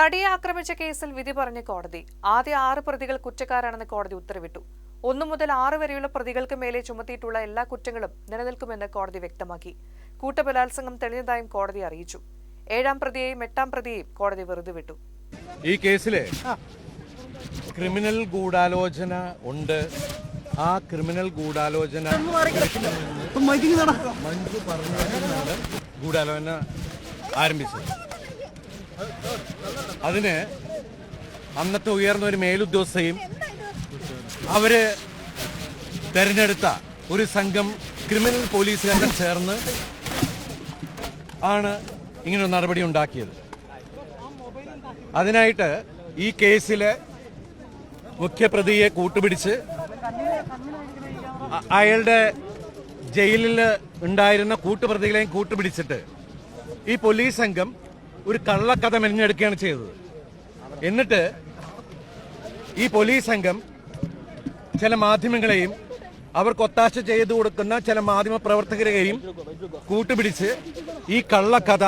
നടിയെ ആക്രമിച്ച കേസിൽ വിധി പറഞ്ഞ കോടതി. ആദ്യ ആറ് പ്രതികൾ കുറ്റക്കാരാണെന്ന് കോടതി ഉത്തരവിട്ടു. ഒന്നു മുതൽ ആറ് വരെയുള്ള പ്രതികൾക്ക് മേലെ ചുമത്തിയിട്ടുള്ള എല്ലാ കുറ്റങ്ങളും നിലനിൽക്കുമെന്ന് കോടതി വ്യക്തമാക്കി. കൂട്ടബലാത്സംഗം തെളിഞ്ഞതായും കോടതി അറിയിച്ചു. ഏഴാം പ്രതിയെയും എട്ടാം പ്രതിയെയും കോടതി വെറുതെ വിട്ടു. ഈ കേസിൽ ക്രിമിനൽ ഗൂഢാലോചന ഉണ്ട്. ആ ക്രിമിനൽ ഗൂഢാലോചന മഞ്ജു പറഞ്ഞാണ് ഗൂഢാലോചന ആരംഭിച്ചത്. അതിന് അന്നത്തെ ഉയർന്ന ഒരു മേലുദ്യോഗസ്ഥയും അവർ തെരഞ്ഞെടുത്ത ഒരു സംഘം ക്രിമിനൽ പോലീസുകാരും ചേർന്ന് ആണ് ഇങ്ങനെ ഒരു നടപടി ഉണ്ടാക്കിയത്. അതിനായിട്ട് ഈ കേസിലെ മുഖ്യപ്രതിയെ കൂട്ടുപിടിച്ച് അയാളുടെ ജയിലിൽ ഉണ്ടായിരുന്ന കൂട്ടുപ്രതികളെയും കൂട്ടുപിടിച്ചിട്ട് ഈ പോലീസ് സംഘം ഒരു കള്ളക്കഥ മെനഞ്ഞെടുക്കുകയാണ് ചെയ്തത്. എന്നിട്ട് ഈ പോലീസ് സംഘം ചില മാധ്യമങ്ങളെയും അവർക്ക് ഒത്താശ ചെയ്തു കൊടുക്കുന്ന ചില മാധ്യമ പ്രവർത്തകരെയും കൂട്ടുപിടിച്ച് ഈ കള്ളക്കഥ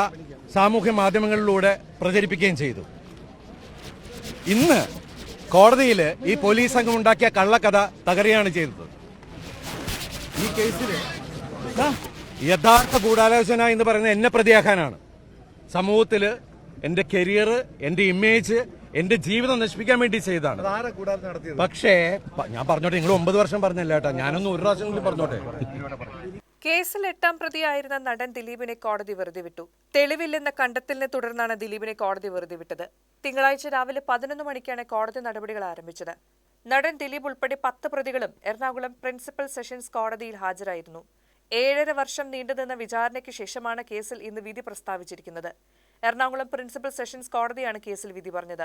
സാമൂഹ്യ മാധ്യമങ്ങളിലൂടെ പ്രചരിപ്പിക്കുകയും ചെയ്തു. ഇന്ന് കോടതിയിൽ ഈ പോലീസ് സംഘം ഉണ്ടാക്കിയ കള്ളക്കഥ തകരുകയാണ് ചെയ്തത്. ഈ കേസിൽ യഥാർത്ഥ ഗൂഢാലോചന എന്ന് പറയുന്നത് എന്നെ പ്രതിയാക്കാനാണ്. സമൂഹത്തിൽ എന്റെ കരിയർ എന്റെ ഇമേജ് എന്റെ ജീവിതം നശിപ്പിക്കാൻ വേണ്ടി ചെയ്തതാണ്. പക്ഷേ ഞാൻ പറഞ്ഞോട്ടെ നിങ്ങൾ ഒമ്പത് വർഷം പറഞ്ഞല്ല കേട്ടോ ഞാനൊന്ന് ഒരു പ്രാവശ്യം കൂടി പറഞ്ഞോട്ടെ? കേസിൽ എട്ടാം പ്രതിയായിരുന്ന നടൻ ദിലീപിനെ കോടതി വെറുതെ വിട്ടു. തെളിവില്ലെന്ന കണ്ടെത്തലിനെ തുടർന്നാണ് ദിലീപിനെ കോടതി വെറുതെ വിട്ടത്. തിങ്കളാഴ്ച രാവിലെ പതിനൊന്ന് മണിക്കാണ് കോടതി നടപടികൾ ആരംഭിച്ചത്. നടൻ ദിലീപ് ഉൾപ്പെടെ പത്ത് പ്രതികളും എറണാകുളം പ്രിൻസിപ്പൽ സെഷൻസ് കോടതിയിൽ ഹാജരായിരുന്നു. ഏഴര വർഷം നീണ്ടുനിന്ന വിചാരണയ്ക്ക് ശേഷമാണ് കേസിൽ ഇന്ന് വിധി പ്രസ്താവിച്ചിരിക്കുന്നത്. എറണാകുളം പ്രിൻസിപ്പൽ സെഷൻസ് കോടതിയാണ് കേസിൽ വിധി പറഞ്ഞത്.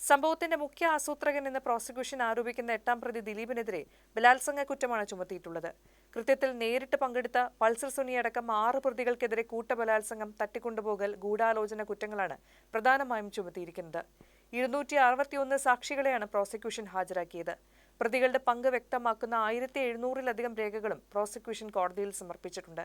സംഭവത്തിന്റെ മുഖ്യ ആസൂത്രകൻ എന്ന് പ്രോസിക്യൂഷൻ ആരോപിക്കുന്ന എട്ടാം പ്രതി ദിലീപിനെതിരെ ബലാത്സംഗ കുറ്റമാണ് ചുമത്തിയിട്ടുള്ളത്. കൃത്യത്തിൽ നേരിട്ട് പങ്കെടുത്ത പൾസർ സുനിയടക്കം ആറ് പ്രതികൾക്കെതിരെ കൂട്ടബലാത്സംഗം തട്ടിക്കൊണ്ടുപോകൽ ഗൂഢാലോചന കുറ്റങ്ങളാണ് പ്രധാനമായും ചുമത്തിയിരിക്കുന്നത്. ഇരുന്നൂറ്റി അറുപത്തിയൊന്ന് സാക്ഷികളെയാണ് പ്രോസിക്യൂഷൻ ഹാജരാക്കിയത്. പ്രതികളുടെ പങ്ക് വ്യക്തമാക്കുന്ന ആയിരത്തി എഴുന്നൂറിലധികം രേഖകളും പ്രോസിക്യൂഷൻ കോടതിയിൽ സമർപ്പിച്ചിട്ടുണ്ട്.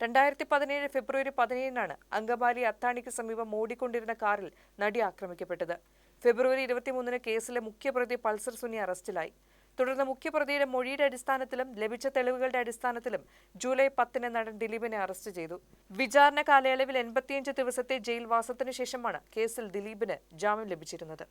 രണ്ടായിരത്തി പതിനേഴ് ഫെബ്രുവരി പതിനേഴിനാണ് അങ്കമാലി അത്താണിക്ക് സമീപം ഓടിക്കൊണ്ടിരുന്ന കാറിൽ നടി ആക്രമിക്കപ്പെട്ടത്. ഫെബ്രുവരി ഇരുപത്തിമൂന്നിന് കേസിലെ മുഖ്യപ്രതി പൾസർ സുനി അറസ്റ്റിലായി. തുടർന്ന് മുഖ്യപ്രതിയുടെ മൊഴിയുടെ അടിസ്ഥാനത്തിലും ലഭിച്ച തെളിവുകളുടെ അടിസ്ഥാനത്തിലും ജൂലൈ പത്തിന് നടൻ ദിലീപിനെ അറസ്റ്റ് ചെയ്തു. വിചാരണ കാലയളവിൽ എൺപത്തിയഞ്ച് ദിവസത്തെ ജയിൽവാസത്തിനു ശേഷമാണ് കേസിൽ ദിലീപിന് ജാമ്യം ലഭിച്ചിരുന്നത്.